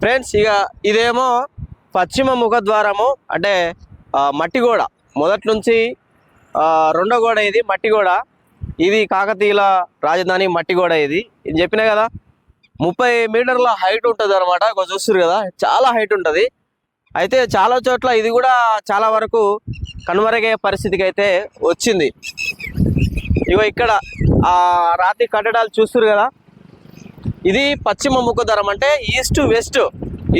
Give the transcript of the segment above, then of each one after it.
Friends ఇక ఇదేమో పశ్చిమ ముఖద్వారము అంటే మట్టి గోడ. మొదటి నుంచి రెండో గోడ ఇది మట్టి గోడ. ఇది కాకతీయుల రాజధాని మట్టి గోడ ఇది. ఇది చెప్పినా కదా ముప్పై మీటర్ల హైట్ ఉంటుంది అనమాట చూస్తారు కదా చాలా హైట్ ఉంటుంది. అయితే చాలా చోట్ల ఇది కూడా చాలా వరకు కనుమరుగే పరిస్థితికి అయితే వచ్చింది. ఇగో ఇక్కడ ఆ రాతి కట్టడాలు చూస్తారు కదా ఇది పశ్చిమ ముఖద్వారం అంటే east west.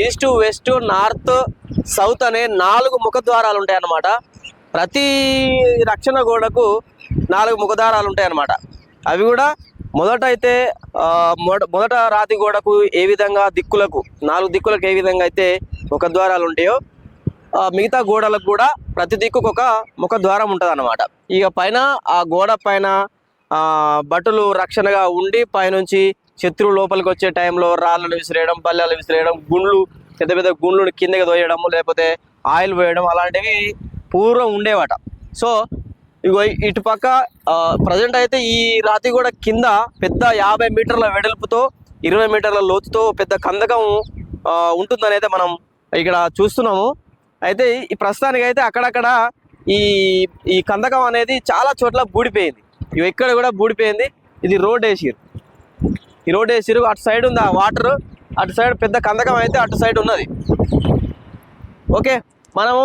East west north south అనే నాలుగు ముఖద్వారాలు ఉంటాయి అన్నమాట ప్రతి రక్షణ గోడకు నాలుగు ముఖద్వారాలు ఉంటాయి అన్నమాట అవి కూడా మొదట అయితే మొదట రాతి గోడకు ఏ విధంగా దిక్కులకు నాలుగు దిక్కులకు ఏ విధంగా అయితే ముఖద్వారాలు ఉంటాయో మిగతా గోడలకు కూడా ప్రతి దిక్కుకు ఒక ముఖ ద్వారం ఉంటుంది అన్నమాట ఇక పైన ఆ గోడ పైన భటులు రక్షణగా ఉండి పైనుంచి శత్రువు లోపలికి వచ్చే టైంలో రాళ్ళను విసిరేయడం బల్లెలు విసిరేయడం గుండ్లు పెద్ద పెద్ద గుండ్లు కిందకి తోయడం లేకపోతే ఆయిల్ పోయడం అలాంటివి పూర్వం ఉండేవాట. సో ఇగో ఇటు పక్క ప్రజెంట్ అయితే ఈ రాతి కూడా కింద పెద్ద యాభై మీటర్ల వెడల్పుతో ఇరవై మీటర్ల లోతుతో పెద్ద కందకం ఉంటుందని అయితే మనం ఇక్కడ చూస్తున్నాము. అయితే ఈ ప్రస్తుతానికి అయితే అక్కడక్కడ ఈ ఈ కందకం అనేది చాలా చోట్ల బూడిపోయింది. ఇవి ఎక్కడ కూడా బూడిపోయింది. ఇది రోడ్ వేసిరు. ఈ రోడ్ వేసిరు అటు సైడ్ ఉంది ఆ వాటర్ అటు సైడ్ పెద్ద కందకం అయితే అటు సైడ్ ఉన్నది. ఓకే మనము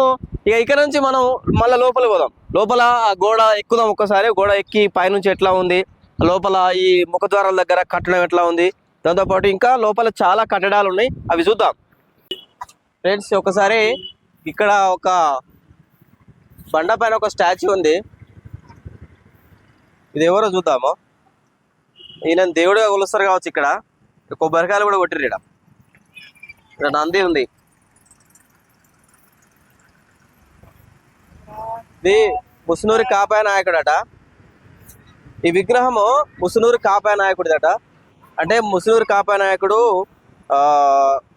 ఇక ఇక్కడ నుంచి మనం మళ్ళీ లోపల పోదాం. లోపల ఆ గోడ ఎక్కుదాం ఒక్కసారి. గోడ ఎక్కి పైనుంచి ఎట్లా ఉంది? లోపల ఈ ముఖద్వారాల దగ్గర కట్టడం ఎట్లా ఉంది? దాంతోపాటు ఇంకా లోపల చాలా కట్టడాలు ఉన్నాయి. అవి చూద్దాం. ఫ్రెండ్స్ ఒకసారి ఇక్కడ ఒక బండ పైన ఒక స్టాచ్యూ ఉంది. ఇది ఎవరో చూద్దాము. ఈయన దేవుడిగా కొలుస్తారు కావచ్చు ఇక్కడ. కొబ్బరికాయలు కూడా కొట్టిరు ఇక్కడ ఇక్కడ నంది ఉంది. ఇది ముసునూరి కాపాయ నాయకుడట. ఈ విగ్రహము ముసునూరి కాపాయ నాయకుడిదట. అంటే ముసునూరి కాపాయ నాయకుడు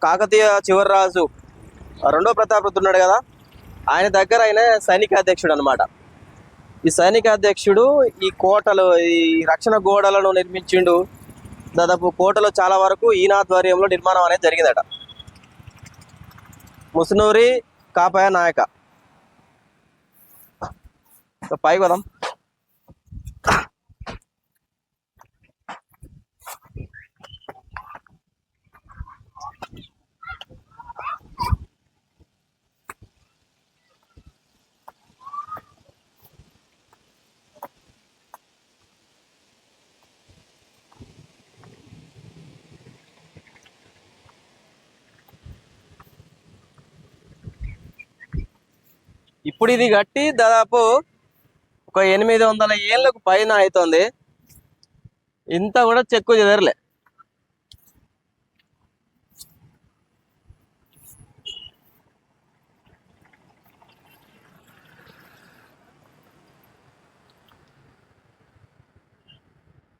కాకతీయ చివరి రాజు రెండో ప్రతాపరుద్రుడు ఉన్నాడు కదా. ఆయన దగ్గర ఆయన సైనిక అధ్యక్షుడు అనమాట ఈ సైనిక అధ్యక్షుడు ఈ కోటలు ఈ రక్షణ గోడలను నిర్మించిండు. దాదాపు కోటలో చాలా వరకు ఈయన ఆధ్వర్యంలో నిర్మాణం అనేది జరిగిందట. ముసునూరి కాపాయ నాయక. సో పైకి ఇప్పుడు ఇది కట్టి దాదాపు ఒక ఎనిమిది వందల ఏళ్ళకు పైన అవుతుంది ఇంత కూడా చెక్కు చెదరలే.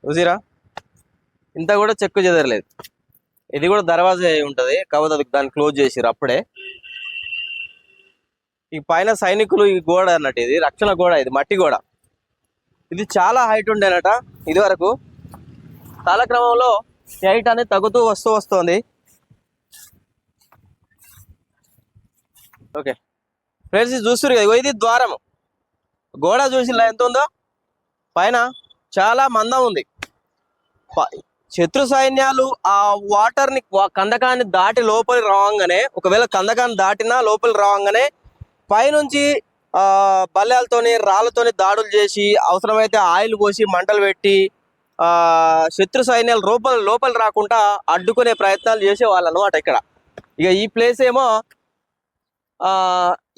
చూసిరా? ఇంత కూడా చెక్కు చెదరలేదు. ఇది కూడా దర్వాజా అయి ఉంటది. కాకపోతే అది దాన్ని క్లోజ్ చేసిరు అప్పుడే. ఈ పైన సైనికులు ఈ గోడ అన్నట్టు ఇది రక్షణ గోడ ఇది మట్టి గోడ. ఇది చాలా హైట్ ఉండేనట ఇది వరకు కాలక్రమంలో హైట్ అనేది తగ్గుతూ వస్తూ వస్తుంది. ఓకే. ఫ్రెండ్స్ ఇది చూస్తున్నారు కదా ఇది ద్వారము. గోడ చూసిలా ఎంత ఉందో? పైన చాలా మందం ఉంది. శత్రు సైన్యాలు ఆ వాటర్ని కందకాన్ని దాటి లోపలి రావంగానే ఒకవేళ కందకాన్ని దాటినా లోపలి రావంగానే పైనుంచి ఆ బల్యాలతోని రాళ్ళతోని దాడులు చేసి అవసరమైతే ఆయిల్ పోసి మంటలు పెట్టి ఆ శత్రు సైన్యాలు లోపల లోపల రాకుండా అడ్డుకునే ప్రయత్నాలు చేసేవాళ్ళు అనమాట ఇక్కడ. ఇక ఈ ప్లేస్ ఏమో ఆ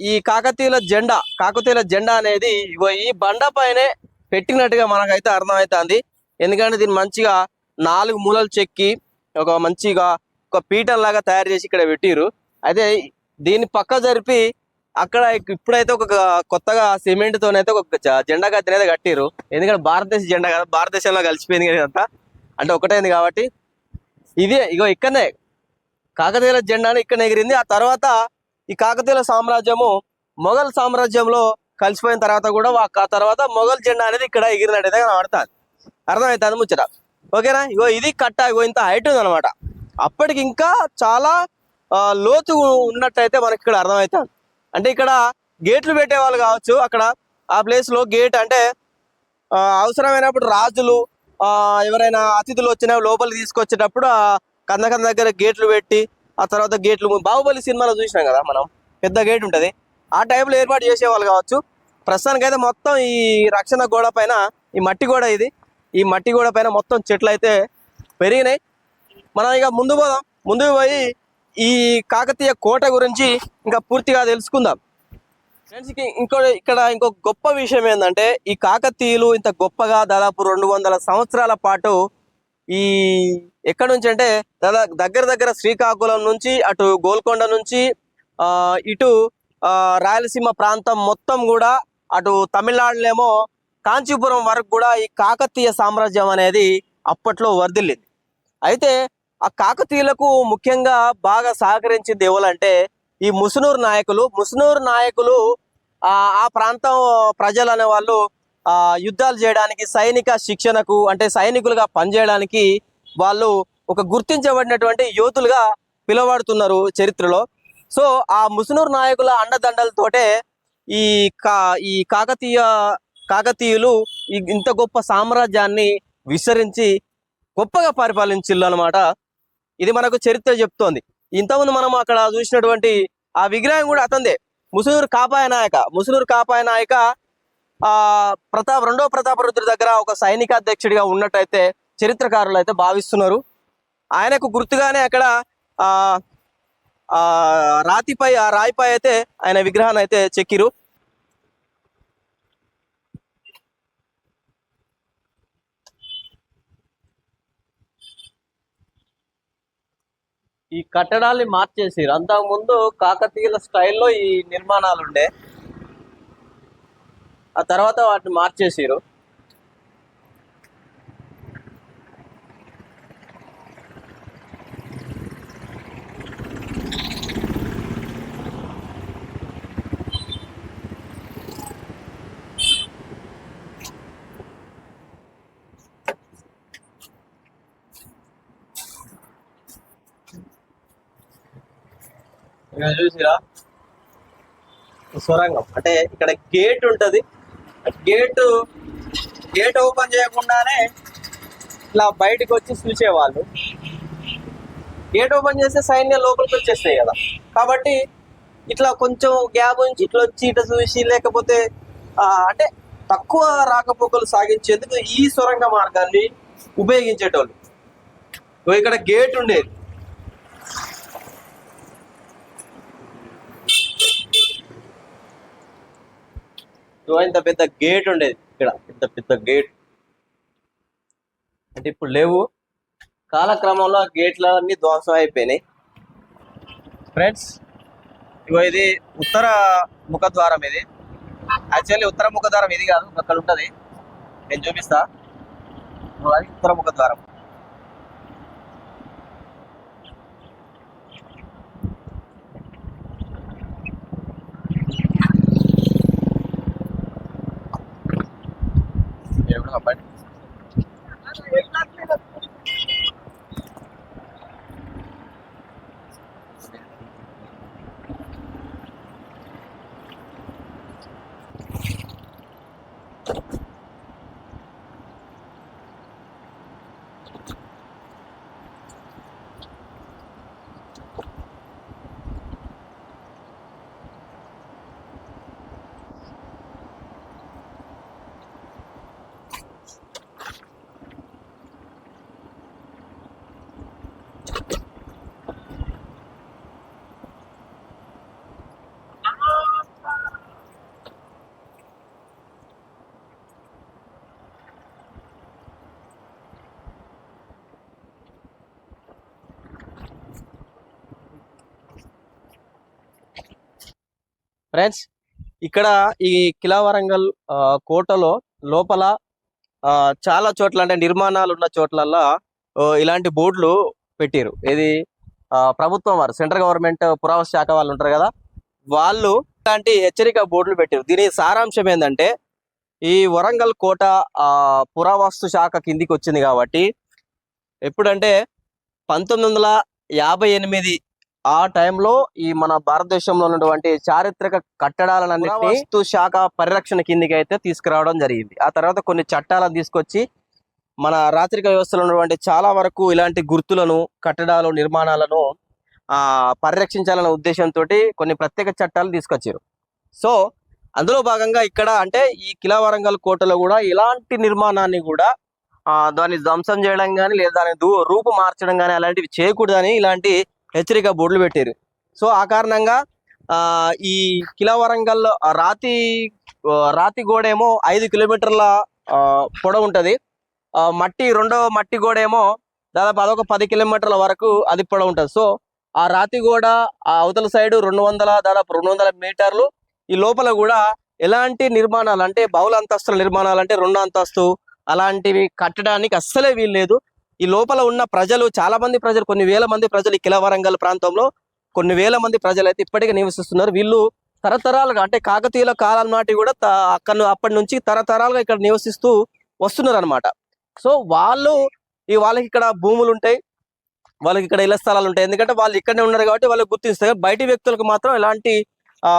ఈ కాకతీయుల జెండా కాకతీయుల జెండా అనేది ఇగో ఈ బండ పైనే పెట్టినట్టుగా మనకైతే అర్థమవుతుంది ఎందుకంటే దీన్ని మంచిగా నాలుగు మూలలు చెక్కి ఒక మంచిగా ఒక పీఠం లాగా తయారు చేసి ఇక్కడ పెట్టిరు అయితే దీన్ని పక్క జరిపి అక్కడ ఇప్పుడైతే ఒక కొత్తగా సిమెంట్ తోనైతే ఒక జెండా గద్దె అయితే కట్టిరు ఎందుకంటే భారతదేశ జెండా కదా భారతదేశంలో కలిసిపోయింది కదా ఇదంతా. అంటే ఒకటైంది కాబట్టి ఇదే ఇగో ఇక్కడనే కాకతీయుల జెండా ఇక్కడ ఎగిరింది. ఆ తర్వాత ఈ కాకతీయుల సామ్రాజ్యము మొఘల్ సామ్రాజ్యంలో కలిసిపోయిన తర్వాత కూడా ఆ తర్వాత మొఘల్ జెండా అనేది ఇక్కడ ఎగిరినట్టయితే కనబడుతుంది. అర్థమవుతుంది ముచ్చట? ఓకేనా? ఇగో ఇది కట్ట ఇగో ఇంత హైట్ ఉందన్నమాట. అప్పటికి ఇంకా చాలా లోతు ఉన్నట్టయితే మనకి ఇక్కడ అర్థమవుతుంది అంటే ఇక్కడ గేట్లు పెట్టేవాళ్ళు కావచ్చు. అక్కడ ఆ ప్లేస్లో గేట్ అంటే ఆ, అవసరమైనప్పుడు రాజులు ఆ, ఎవరైనా అతిథులు వచ్చినా లోపలికి తీసుకొచ్చేటప్పుడు ఆ కందకం దగ్గర గేట్లు పెట్టి ఆ తర్వాత గేట్లు బాహుబలి సినిమాలో చూసినాం కదా మనం. పెద్ద గేట్ ఉంటుంది. ఆ టైంలో ఏర్పాటు చేసేవాళ్ళు కావచ్చు. ప్రస్తుతానికి అయితే మొత్తం ఈ రక్షణ గోడ పైన ఈ మట్టి గోడ ఇది. ఈ మట్టి గోడ పైన మొత్తం చెట్లు అయితే పెరిగినాయి. మనం ఇక ముందు పోదాం. ముందుకు పోయి ఈ కాకతీయ కోట గురించి ఇంకా పూర్తిగా తెలుసుకుందాం. ఫ్రెండ్స్ ఇంకో ఇక్కడ ఇంకో గొప్ప విషయం ఏంటంటే ఈ కాకతీయులు ఇంత గొప్పగా దాదాపు రెండు వందల సంవత్సరాల పాటు ఈ ఎక్కడి నుంచి అంటే దాదా దగ్గర దగ్గర శ్రీకాకుళం నుంచి అటు గోల్కొండ నుంచి ఇటు రాయలసీమ ప్రాంతం మొత్తం కూడా అటు తమిళనాడులేమో కాంచీపురం వరకు కూడా ఈ కాకతీయ సామ్రాజ్యం అనేది అప్పట్లో వర్ధిల్లింది. అయితే ఆ కాకతీయులకు ముఖ్యంగా బాగా సహకరించింది ఎవరంటే ఈ ముసునూరు నాయకులు. ముసునూరు నాయకులు ఆ ఆ ప్రాంతం ప్రజలు అనే వాళ్ళు ఆ యుద్ధాలు చేయడానికి సైనిక శిక్షణకు అంటే సైనికులుగా పనిచేయడానికి వాళ్ళు ఒక గుర్తించబడినటువంటి యోధులుగా పిలువబడుతున్నారు చరిత్రలో. సో ఆ ముసునూరు నాయకుల అండదండలతోటే ఈ కా ఈ కాకతీయ కాకతీయులు ఇంత గొప్ప సామ్రాజ్యాన్ని విస్తరించి గొప్పగా పరిపాలించిల్లు అనమాట ఇది మనకు చరిత్ర చెప్తోంది. ఇంతకుముందు మనం అక్కడ చూసినటువంటి ఆ విగ్రహం కూడా అతందే ముసునూరు కాపాయ నాయక. ముసునూరు కాపాయ నాయక ఆ ప్రతాప్ రెండో ప్రతాపరుద్రుడి దగ్గర ఒక సైనికాధ్యక్షుడిగా ఉన్నట్టయితే చరిత్రకారులు అయితే భావిస్తున్నారు. ఆయనకు గుర్తుగానే అక్కడ ఆ ఆ రాతిపై ఆ రాయిపై అయితే ఆయన విగ్రహాన్ని అయితే చెక్కిరు. ఈ కట్టడాల్ని మార్చేసారు అంతకు ముందు కాకతీయుల స్టైల్లో ఈ నిర్మాణాలు ఉండే ఆ తర్వాత వాటిని మార్చేసారు ఇక్కడ చూసిరా? సొరంగం. అంటే ఇక్కడ గేట్ ఉంటది. గేట్ గేట్ ఓపెన్ చేయకుండానే ఇలా బయటకు వచ్చి చూసేవాళ్ళు. గేట్ ఓపెన్ చేస్తే సైన్యం లోపలికి వచ్చేస్తాయి కదా. కాబట్టి ఇట్లా కొంచెం గ్యాప్ నుంచి ఇట్లా వచ్చి ఇట్లా చూసి లేకపోతే అంటే తక్కువ రాకపోకలు సాగించేందుకు ఈ సొరంగ మార్గాన్ని ఉపయోగించేటోళ్ళు. ఇక్కడ గేట్ ఉండేది. ఇదిగో ఇంత పెద్ద గేట్ ఉండేది ఇక్కడ. ఇంత పెద్ద గేట్ అంటే ఇప్పుడు లేవు. కాలక్రమంలో ఆ గేట్లు ధ్వంసం అయిపోయినాయి. ఫ్రెండ్స్ ఇగో ఇది ఉత్తర ముఖద్వారం ఇది. యాక్చువల్లీ ఉత్తర ముఖద్వారం ఇది కాదు. అక్కడ ఉంటది. నేను చూపిస్తా. ఉత్తర ముఖద్వారం. ఫ్రెండ్స్ ఇక్కడ ఈ కిలా వరంగల్ ఆ, కోటలో లోపల ఆ, చాలా చోట్ల అంటే నిర్మాణాలు ఉన్న చోట్లల్లా ఇలాంటి బోర్డులు పెట్టారు. ఇది ఆ, ప్రభుత్వం వారు సెంట్రల్ గవర్నమెంట్ పురావస్తు శాఖ వాళ్ళు ఉంటారు కదా వాళ్ళు ఇలాంటి హెచ్చరిక బోర్డులు పెట్టారు. దీని సారాంశం ఏంటంటే ఈ వరంగల్ కోట ఆ పురావస్తు శాఖ కిందికి వచ్చింది కాబట్టి ఎప్పుడంటే పంతొమ్మిది వందల యాభై ఎనిమిది ఆ టైంలో ఈ మన భారతదేశంలో ఉన్నటువంటి చారిత్రక కట్టడాలన్నింటినీ వస్తు శాఖ పరిరక్షణ కిందికి అయితే తీసుకురావడం జరిగింది. ఆ తర్వాత కొన్ని చట్టాలను తీసుకొచ్చి మన రాత్రిక వ్యవస్థలో ఉన్నటువంటి చాలా వరకు ఇలాంటి గుర్తులను కట్టడాలు నిర్మాణాలను ఆ పరిరక్షించాలనే ఉద్దేశంతో కొన్ని ప్రత్యేక చట్టాలు తీసుకొచ్చారు. సో అందులో భాగంగా ఇక్కడ అంటే ఈ కిలా వరంగల్ కోటలో కూడా ఇలాంటి నిర్మాణాన్ని కూడా దాన్ని ధ్వంసం చేయడం కానీ లేదా దాని దూ- రూపు మార్చడం కానీ అలాంటివి చేయకూడదని ఇలాంటి హెచ్చరిక బోర్డులు పెట్టారు. సో ఆ కారణంగా ఆ ఈ కిలా వరంగల్ రాతి రాతి గోడ ఏమో ఐదు కిలోమీటర్ల ఆ, పొడవు ఉంటది. ఆ, మట్టి రెండో మట్టి గోడ ఏమో దాదాపు అదొక పది కిలోమీటర్ల వరకు అది పొడవు ఉంటుంది. సో ఆ రాతి గోడ ఆ అవతల సైడ్ రెండు వందల దాదాపు రెండు వందల మీటర్లు. ఈ లోపల కూడా ఎలాంటి నిర్మాణాలు అంటే బహుళ అంతస్తుల నిర్మాణాలు అంటే రెండు అంతస్తు అలాంటివి కట్టడానికి అస్సలే వీల్లేదు ఈ లోపల ఉన్న ప్రజలు చాలా మంది ప్రజలు కొన్ని వేల మంది ప్రజలు ఈ కిలవరంగల్ ప్రాంతంలో కొన్ని వేల మంది ప్రజలు అయితే ఇప్పటికీ నివసిస్తున్నారు. వీళ్ళు తరతరాలుగా అంటే కాకతీయుల కాలం నాటి కూడా అక్కడ అప్పటి నుంచి తరతరాలుగా ఇక్కడ నివసిస్తూ వస్తున్నారు అనమాట సో వాళ్ళు ఈ వాళ్ళకి ఇక్కడ భూములు ఉంటాయి వాళ్ళకి ఇక్కడ ఇళ్ళ స్థలాలు ఉంటాయి. ఎందుకంటే వాళ్ళు ఇక్కడనే ఉన్నారు కాబట్టి వాళ్ళకి గుర్తిస్తారు. బయటి వ్యక్తులకు మాత్రం ఎలాంటి ఆ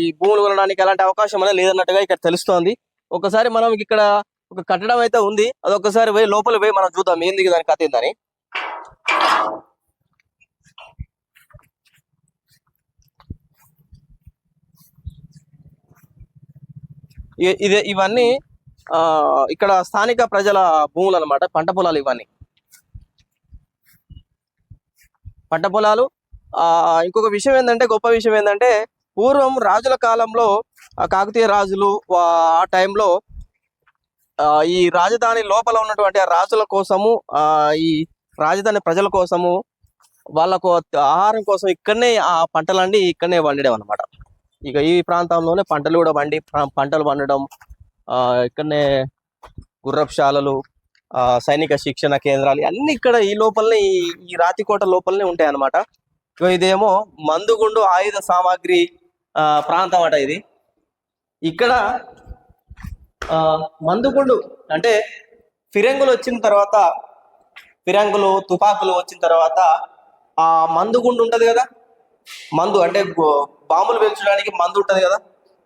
ఈ భూములు కొనడానికి ఎలాంటి అవకాశం అనేది లేదన్నట్టుగా ఇక్కడ తెలుస్తోంది. ఒకసారి మనం ఇక్కడ ఒక కట్టడం అయితే ఉంది. అది ఒకసారి పోయి లోపల పోయి మనం చూద్దాం ఏంది దాని కథ ఏందని. ఇ- ఇది ఇవన్నీ ఆ ఇక్కడ స్థానిక ప్రజల భూములు అన్నమాట పంట పొలాలు ఇవన్నీ. పంట పొలాలు ఆ ఇంకొక విషయం ఏంటంటే గొప్ప విషయం ఏంటంటే పూర్వం రాజుల కాలంలో కాకతీయ రాజులు ఆ టైంలో ఈ రాజధాని లోపల ఉన్నటువంటి ఆ రాజుల కోసము ఆ ఈ రాజధాని ప్రజల కోసము వాళ్ళకు ఆహారం కోసం ఇక్కడనే ఆ పంటలన్నీ ఇక్కడనే పండడం అనమాట ఇక ఈ ప్రాంతంలోనే పంటలు కూడా పండి పంటలు పండడం ఆ ఇక్కడనే గుర్రపుశాలలు ఆ సైనిక శిక్షణ కేంద్రాలు అన్ని ఇక్కడ ఈ లోపలనే ఈ ఈ రాతికోట లోపలనే ఉంటాయి అన్నమాట. ఇదేమో మందుగుండు ఆయుధ సామాగ్రి ఆ ప్రాంతం అట ఇది. ఇక్కడ మందుగుండు అంటే ఫిరంగులు వచ్చిన తర్వాత ఫిరంగులు తుపాకులు వచ్చిన తర్వాత ఆ మందుగుండు ఉంటుంది కదా? మందు అంటే బాంబులు పెంచడానికి మందు ఉంటుంది కదా?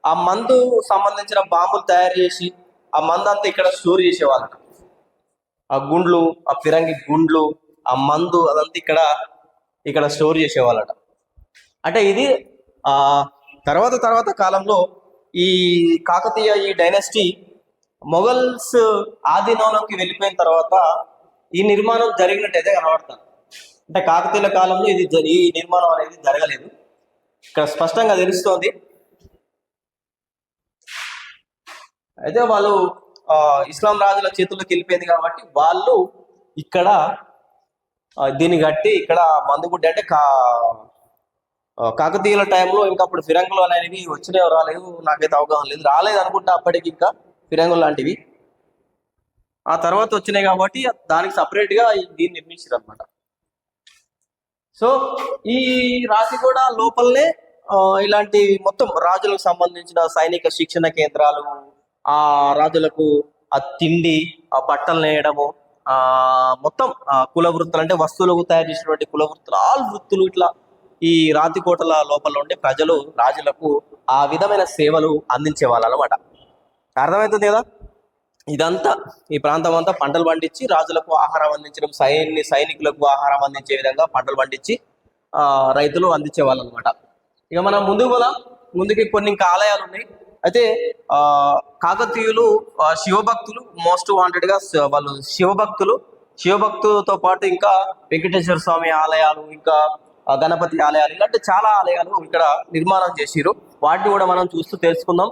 ఆ మందు సంబంధించిన బాంబులు తయారు చేసి ఆ మందు అంతా ఇక్కడ స్టోర్ చేసేవాళ్ళట. ఆ గుండ్లు ఆ ఫిరంగి గుండ్లు ఆ మందు అదంతా ఇక్కడ ఇక్కడ స్టోర్ చేసేవాళ్ళట. అంటే ఇది ఆ తర్వాత తర్వాత కాలంలో ఈ కాకతీయ ఈ డైనాసిటీ మొఘల్స్ ఆధీనంలోకి వెళ్ళిపోయిన తర్వాత ఈ నిర్మాణం జరిగినట్టయితే కనబడుతుంది అంటే కాకతీయుల కాలంలో ఇది జరి- ఈ నిర్మాణం అనేది జరగలేదు. ఇక్కడ స్పష్టంగా తెలుస్తోంది. అయితే వాళ్ళు ఇస్లాం రాజుల చేతుల్లోకి వెళ్ళిపోయింది కాబట్టి వాళ్ళు ఇక్కడ దీన్ని కట్టి ఇక్కడ మందుగుడ్డ అంటే కా కాకతీయుల టైంలో ఇంకా అప్పుడు ఫిరంగులు అనేవి వచ్చినాయో రాలేదు నాకైతే అవగాహన లేదు. రాలేదు అనుకుంటా అప్పటికి ఇంకా. ఫిరంగులు లాంటివి. ఆ తర్వాత వచ్చినాయి కాబట్టి దానికి సపరేట్గా దీన్ని నిర్మించారు అనమాట సో ఈ రాతి కూడా లోపలనే ఇలాంటి మొత్తం రాజులకు సంబంధించిన సైనిక శిక్షణ కేంద్రాలు ఆ రాజులకు ఆ తిండి ఆ బట్టలు నేయడము ఆ మొత్తం ఆ కుల వృత్తులు అంటే వస్తువులకు తయారు చేసినటువంటి కుల వృత్తులు ఆల్ వృత్తులు ఇట్లా ఈ రాతి కోటల లోపల ఉండే ప్రజలు రాజులకు ఆ విధమైన సేవలు అందించే వాళ్ళు అనమాట అర్థమవుతుంది కదా? ఇదంతా ఈ ప్రాంతం అంతా పంటలు పండించి రాజులకు ఆహారం అందించడం సైని సైనికులకు ఆహారం అందించే విధంగా పంటలు పండించి రైతులు అందించే వాళ్ళు అనమాట ఇక మనం ముందుకు పోదాం. ముందుకి కొన్ని ఇంకా ఆలయాలు ఉన్నాయి. అయితే ఆ కాకతీయులు శివభక్తులు మోస్ట్ వాంటెడ్గా వాళ్ళు శివభక్తులు. శివభక్తులతో పాటు ఇంకా వెంకటేశ్వర స్వామి ఆలయాలు ఇంకా గణపతి ఆలయాలు ఇలాంటి చాలా ఆలయాలు ఇక్కడ నిర్మాణం చేసిరు వాటిని కూడా మనం చూస్తూ తెలుసుకుందాం.